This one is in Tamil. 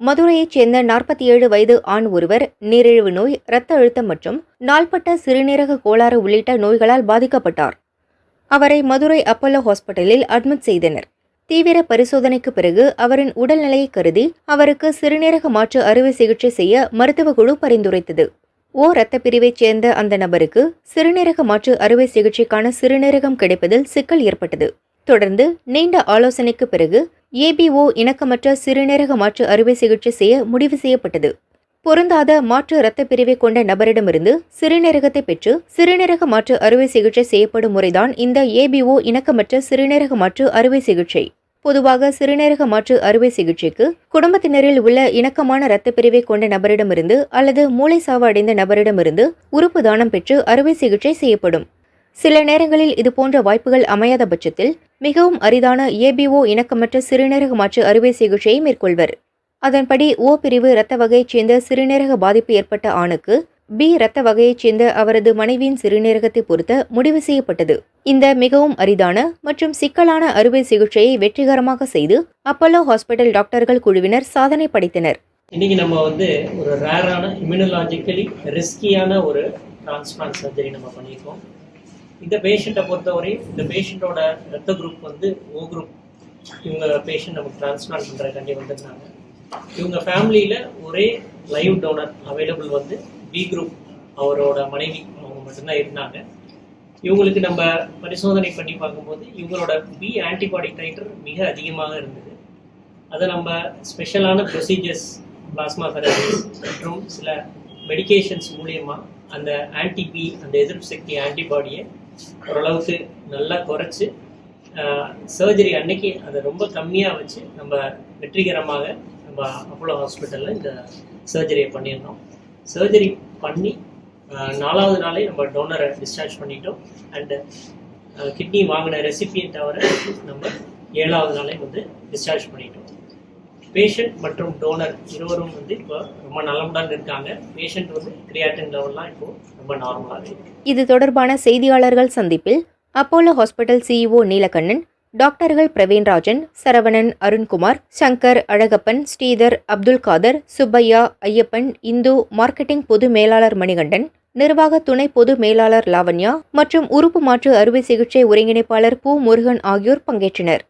மதுரையைச் சேர்ந்த நாற்பத்தி ஏழு வயது ஆண் ஒருவர் நீரிழிவு நோய் இரத்த அழுத்தம் மற்றும் நாள்பட்ட சிறுநீரக கோளாறு உள்ளிட்ட நோய்களால் பாதிக்கப்பட்டார். அவரை மதுரை அப்பல்லோ ஹாஸ்பிட்டலில் அட்மிட் செய்தனர். தீவிர பரிசோதனைக்கு பிறகு அவரின் உடல்நிலையை கருதி அவருக்கு சிறுநீரக மாற்று அறுவை சிகிச்சை செய்ய மருத்துவ குழு பரிந்துரைத்தது. ஓ இரத்த பிரிவைச் சேர்ந்த அந்த நபருக்கு சிறுநீரக மாற்று அறுவை சிகிச்சைக்கான சிறுநீரகம் கிடைப்பதில் சிக்கல் ஏற்பட்டது. தொடர்ந்து நீண்ட ஆலோசனைக்கு பிறகு ஏபிஓ இணக்கமற்ற சிறுநீரக மாற்று அறுவை சிகிச்சை செய்ய முடிவு செய்யப்பட்டது. பொருந்தாத மாற்று இரத்த பிரிவை கொண்ட நபரிடமிருந்து சிறுநீரகத்தை பெற்று சிறுநீரக மாற்று அறுவை சிகிச்சை செய்யப்படும் முறைதான் இந்த ஏபிஓ இணக்கமற்ற சிறுநீரக மாற்று அறுவை சிகிச்சை. பொதுவாக சிறுநீரக மாற்று அறுவை சிகிச்சைக்கு குடும்பத்தினரில் உள்ள இணக்கமான இரத்த பிரிவை கொண்ட நபரிடமிருந்து அல்லது மூளை சாவு அடைந்த நபரிடமிருந்து உறுப்பு தானம் பெற்று அறுவை சிகிச்சை செய்யப்படும். சில நேரங்களில் இதுபோன்ற வாய்ப்புகள் அமையாத பட்சத்தில் மிகவும் அரிதான ஏபிஓ இணக்கமற்ற சிறுநீரக மாற்று அறுவை சிகிச்சையை மேற்கொள்வர். அதன்படி ஓ பிரிவு இரத்த வகையைச் சேர்ந்த சிறுநீரக பாதிப்பு ஏற்பட்ட ஆணுக்கு பி இரத்த வகையைச் சேர்ந்த அவரது மனைவியின் சிறுநீரகத்தை பொறுத்த முடிவு செய்யப்பட்டது. இந்த மிகவும் அரிதான மற்றும் சிக்கலான அறுவை சிகிச்சையை வெற்றிகரமாக செய்து அப்பல்லோ ஹாஸ்பிட்டல் டாக்டர்கள் குழுவினர் சாதனை படைத்தனர். இன்னைக்கு நம்ம வந்து ஒரு ரேரான இம்யூனலாஜிக்கலி ரிஸ்கியான ஒரு டிரான்ஸ்பிளான்ட் சர்ஜரி நம்ம பண்ணியிருக்கோம். இந்த பேஷண்ட்டை பொறுத்தவரை இந்த பேஷண்ட்டோட ரத்த குரூப் வந்து ஓ குரூப் இவங்க பேஷண்ட் நமக்கு டிரான்ஸ்பிளான்ட் பண்ணுறதுக்காண்டி வந்திருந்தாங்க. இவங்க ஃபேமிலியில் ஒரே லைவ் டோனர் அவைலபிள் வந்து பி குரூப் அவரோட மனைவி அவங்க மட்டும்தான் இருந்தாங்க. இவங்களுக்கு நம்ம பரிசோதனை பண்ணி பார்க்கும்போது இவங்களோட பி ஆன்டிபாடி டைட்டர் மிக அதிகமாக இருந்தது. அதை நம்ம ஸ்பெஷலான ப்ரொசீஜர்ஸ் பிளாஸ்மா தெரபிஸ் மற்றும் சில மெடிகேஷன்ஸ் மூலியமாக அந்த ஆன்டிபி அந்த எதிர்ப்பு சக்தி ஆன்டிபாடியை ஓரளவுக்கு நல்லா குறைச்சி சர்ஜரி அன்னைக்கு அதை ரொம்ப கம்மியாக வச்சு நம்ம வெற்றிகரமாக நம்ம அப்போலோ ஹாஸ்பிட்டலில் இந்த சர்ஜரியை பண்ணியிருந்தோம். சர்ஜரி பண்ணி ஆஹ், நாலாவது நாளே நம்ம டோனரை டிஸ்சார்ஜ் பண்ணிட்டோம். அண்டு கிட்னி வாங்கின ரெசிபியை தவிர நம்ம ஏழாவது நாளே வந்து டிஸ்சார்ஜ் பண்ணிட்டோம். பேஷண்ட் மற்றும் டோனர் இருவரும் வந்து இப்போ ரொம்ப நலமுடன் இருக்காங்க. பேஷண்ட் வந்து கிரியாட்டின் லெவல்லாம் இப்போ ரொம்ப நார்மலாக இருக்கு. இது தொடர்பான செய்தியாளர்கள் சந்திப்பில் அப்போலோ ஹாஸ்பிட்டல் சிஇஓ நீலகண்ணன் டாக்டர்கள் பிரவீன்ராஜன் சரவணன் அருண்குமார் சங்கர் அழகப்பன் ஸ்ரீதர் அப்துல் காதர் சுப்பையா ஐயப்பன் இந்து மார்க்கெட்டிங் பொது மேலாளர் மணிகண்டன் நிர்வாக துணை பொது மேலாளர் லாவண்யா மற்றும் உறுப்பு மாற்று அறுவை சிகிச்சை ஒருங்கிணைப்பாளர் பூ முருகன் ஆகியோர் பங்கேற்றனர்.